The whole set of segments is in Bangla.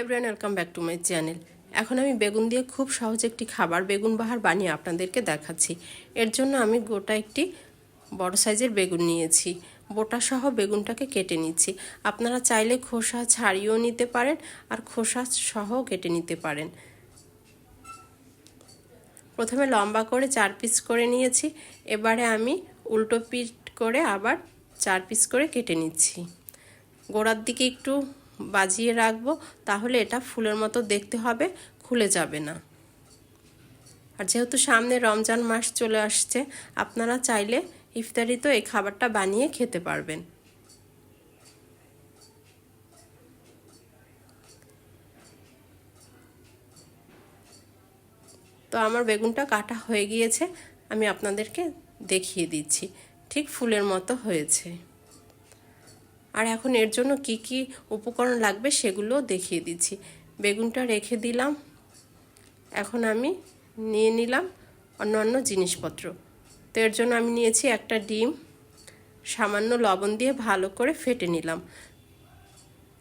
Everyone welcome back to my channel এখন আমি বেগুন দিয়ে খুব সহজ একটি খাবার বেগুন বাহার বানিয়ে আপনাদেরকে দেখাচ্ছি। এর জন্য আমি গোটা একটি বড় সাইজের বেগুন নিয়েছি। বোটা সহ বেগুনটাকে কেটে নিচ্ছি। আপনারা চাইলে খোসা ছাড়িয়েও নিতে পারেন আর খোসা সহ কেটে নিতে পারেন। প্রথমে লম্বা করে চার পিস করে নিয়েছি। এবারে আমি উল্টো পিট করে আবার চার পিস করে কেটে নিচ্ছি। গোড়ার দিকে একটু বাজিয়ে রাখব, তাহলে এটা ফুলের মতো দেখতে হবে, খুলে যাবে না। আর যেহেতু সামনে রমজান মাস চলে আসছে, আপনারা চাইলে ইফতারিতেও এই খাবারটা বানিয়ে খেতে পারবেন। তো আমার বেগুনটা কাটা হয়ে গিয়েছে, আমি আপনাদেরকে দেখিয়ে দিচ্ছি, ঠিক ফুলের মতো হয়েছে। আর এখন এর জন্য কি কি উপকরণ লাগবে সেগুলো দেখিয়ে দিচ্ছি। বেগুনটা রেখে দিলাম। এখন আমি নিয়ে নিলাম অন্যান্য জিনিসপত্র। তো এর জন্য আমি নিয়েছি একটা ডিম। সামান্য লবণ দিয়ে ভালো করে ফেটে নিলাম।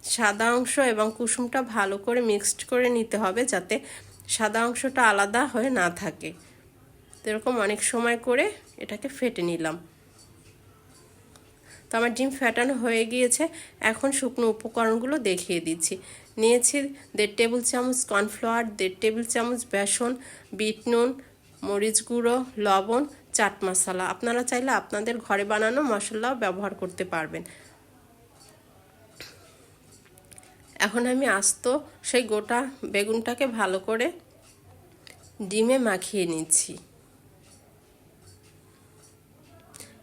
সাদা অংশ এবং কুসুমটা ভালো করে মিক্সড করে নিতে হবে যাতে সাদা অংশটা আলাদা হয়ে না থাকে। এরকম অনেক সময় করে এটাকে ফেটে নিলাম। তো আমার ডিম ফ্যাটানো হয়ে গিয়েছে। এখন শুকনো উপকরণগুলো দেখিয়ে দিচ্ছি। নিয়েছি দেড় টেবিল চামচ কর্নফ্লাওয়ার, দেড় টেবিল চামচ বেসন, বিট নুন, মরিচ গুঁড়ো, লবণ, চাট মশলা। আপনারা চাইলে আপনাদের ঘরে বানানো মশলাও ব্যবহার করতে পারবেন। এখন আমি আস্ত সেই গোটা বেগুনটাকে ভালো করে ডিমে মাখিয়ে নিচ্ছি।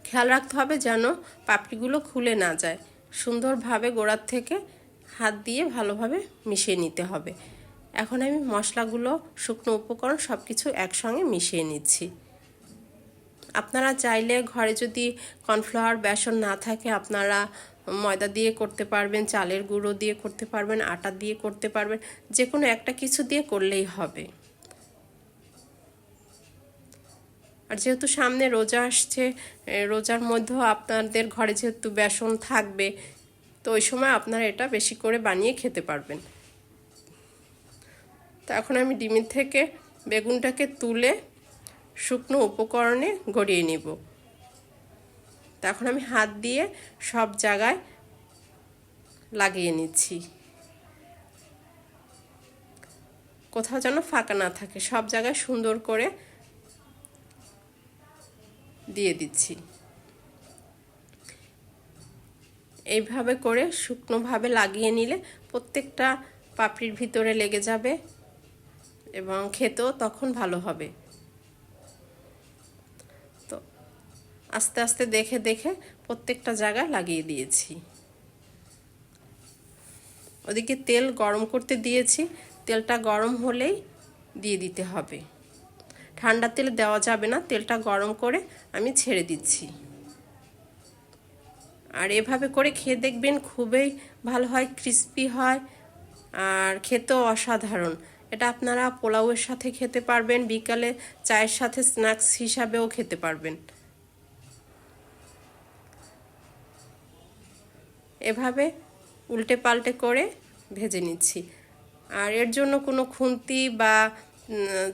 খেয়াল রাখতে হবে যেন পাপড়িগুলো খুলে না যায়। সুন্দরভাবে গোড়ার থেকে হাত দিয়ে ভালোভাবে মিশিয়ে নিতে হবে। এখন আমি মশলাগুলো, শুকনো উপকরণ সব কিছু একসঙ্গে মিশিয়ে নিচ্ছি। আপনারা চাইলে ঘরে যদি কর্নফ্লাওয়ার, বেসন না থাকে, আপনারা ময়দা দিয়ে করতে পারবেন, চালের গুঁড়ো দিয়ে করতে পারবেন, আটা দিয়ে করতে পারবেন যে কোনো একটা কিছু দিয়ে করলেই হবে। আর যেহেতু সামনে রোজা আসছে রোজার মধ্যেও আপনাদের ঘরে যেহেতু বেসন থাকবে, তো ওই সময় আপনারা এটা বেশি করে বানিয়ে খেতে পারবেন। তো এখন আমি ডিমের থেকে বেগুনটাকে তুলে শুকনো উপকরণে গড়িয়ে নিব। তো এখন আমি হাত দিয়ে সব জায়গায় লাগিয়ে নিচ্ছি। কোথাও যেন ফাঁকা না থাকে, সব জায়গায় সুন্দর করে দিয়ে দিচ্ছি। এইভাবে করে শুকনোভাবে লাগিয়ে নিলে প্রত্যেকটা পাপড়ির ভিতরে লেগে যাবে এবং খেতেও তখন ভালো হবে। তো আস্তে আস্তে দেখে দেখে প্রত্যেকটা জায়গায় লাগিয়ে দিয়েছি। ওদিকে তেল গরম করতে দিয়েছি। তেলটা গরম হলেই দিয়ে দিতে হবে। ঠান্ডা তেল দেওয়া যাবে না, তেলটা গরম করে আমি ছেড়ে দিচ্ছি। আর এভাবে করে খেয়ে দেখবেন খুবই ভালো হয় ক্রিস্পি হয়, আর খেতেও অসাধারণ। এটা আপনারা পোলাওয়ের সাথে খেতে পারবেন, বিকালে চায়ের সাথে স্ন্যাক্স হিসাবেও খেতে পারবেন। এভাবে উল্টে পাল্টে করে ভেজে নিচ্ছি। আর এর জন্য কোনো খুন্তি বা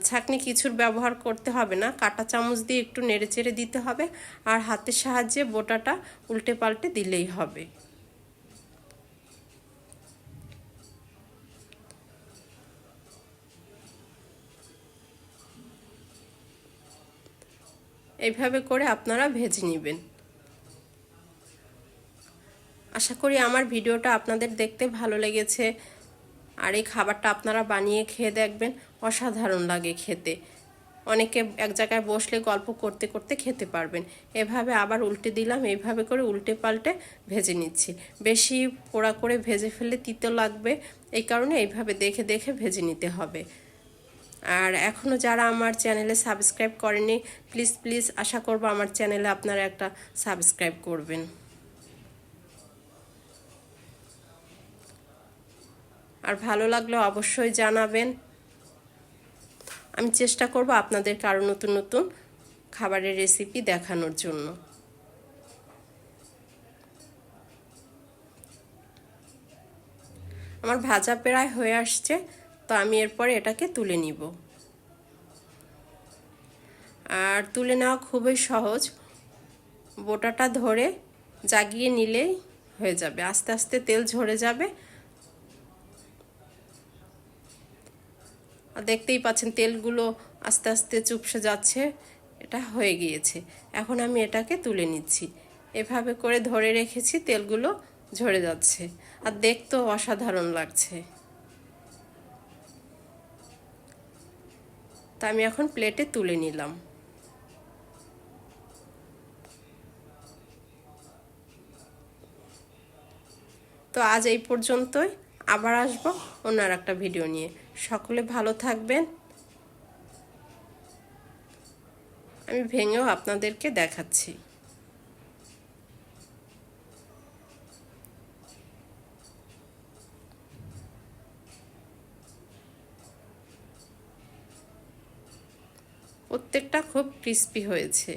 ছাকনি কিছুর ব্যবহার করতে হবে না। কাটা চামচ দিয়ে একটু নেড়ে চেড়ে দিতে হবে আর হাতের সাহায্যে বোটাটা উল্টে পাল্টে দিলেই হবে। এইভাবে করে আপনারা ভেজে নেবেন। আশা করি আমার ভিডিওটা আপনাদের দেখতে ভালো লেগেছে। আর এই খাবারটা আপনারা বানিয়ে খেয়ে দেখবেন। অসাধারণ লাগে খেতে। অনেকে এক জায়গায় বসলে গল্প করতে করতে খেতে পারবেন। এভাবে আবার উল্টে দিলাম এইভাবে করে উল্টে পাল্টে ভেজে নিচ্ছি। বেশি পোড়া করে ভেজে ফেললে তিতো লাগবে, এই কারণে এইভাবে দেখে দেখে ভেজে নিতে হবে। আর এখনও যারা আমার চ্যানেলে সাবস্ক্রাইব করেনি, প্লিজ প্লিজ আশা করব আমার চ্যানেলে আপনারা একটা সাবস্ক্রাইব করবেন। আর ভালো লাগলে অবশ্যই জানাবেন। আমি চেষ্টা করব আপনাদের কারও নতুন নতুন খাবারের রেসিপি দেখানোর জন্য। আমার ভাজা প্রায় হয়ে আসছে, তো আমি এরপরে এটাকে তুলে নিব। আর তুলে নেওয়া খুবই সহজ। বোটাটা ধরে জাগিয়ে নিলেই হয়ে যাবে। আস্তে আস্তে তেল ঝরে যাবে। আর দেখতেই পাচ্ছেন তেলগুলো আস্তে আস্তে চুপসে যাচ্ছে, এটা হয়ে গিয়েছে। এখন আমি এটাকে তুলে নিচ্ছি। এভাবে করে ধরে রেখেছি, তেলগুলো ঝরে যাচ্ছে। আর দেখতেও অসাধারণ লাগছে। তা আমি এখন প্লেটে তুলে নিলাম। তো আজ এই পর্যন্তই। আবার আসব অন্য আর একটা ভিডিও নিয়ে। সকলে ভালো থাকবেন। আমি ভেঙেও আপনাদেরকে দেখাচ্ছি। প্রত্যেকটা খুব ক্রিস্পি হয়েছে।